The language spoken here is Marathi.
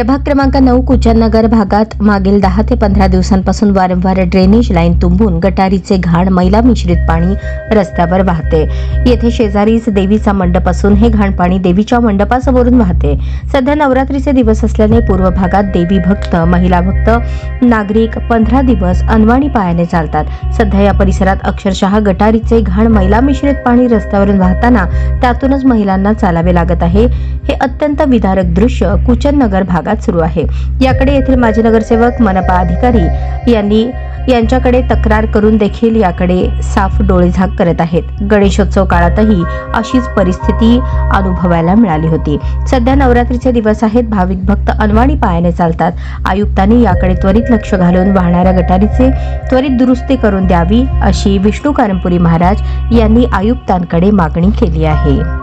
प्रभाग क्रमांक नऊ कुचननगर भागात मागील दहा ते पंधरा दिवसांपासून वारंवार ड्रेनेज लाईन तुंबून गटारीचे घाण मैला मिश्रित पाणी रस्त्यावर वाहते. येथे शेजारीच देवीचा मंडप असून हे घाण पाणी देवीच्या मंडपासमोरून वाहते. सध्या नवरात्रीचे दिवस असल्याने पूर्व भागात देवी भक्त महिला भक्त नागरिक पंधरा दिवस अनवाणी पायाने चालतात. सध्या या परिसरात अक्षरशः गटारीचे घाण मैला मिश्रित पाणी रस्त्यावरून वाहताना त्यातूनच महिलांना चालावे लागत आहे. हे अत्यंत विदारक दृश्य कुचन नगर भागात सुरू आहे. याकडे येथील माजी नगरसेवक मनपा अधिकारी यांनी यांच्याकडे तक्रार करून देखील याकडे साफ डोळेझाक करत आहेत. गणेशोत्सव काळातही अशीच परिस्थिती अनुभवायला मिळाली होती. सध्या नवरात्रीचे दिवस आहेत. भाविक भक्त अनवाणी पायाने चालतात. आयुक्तांनी याकडे त्वरित लक्ष घालून वाहणाऱ्या गटारीचे त्वरित दुरुस्ती करून द्यावी अशी विष्णू कारंपुरी महाराज यांनी आयुक्तांकडे मागणी केली आहे.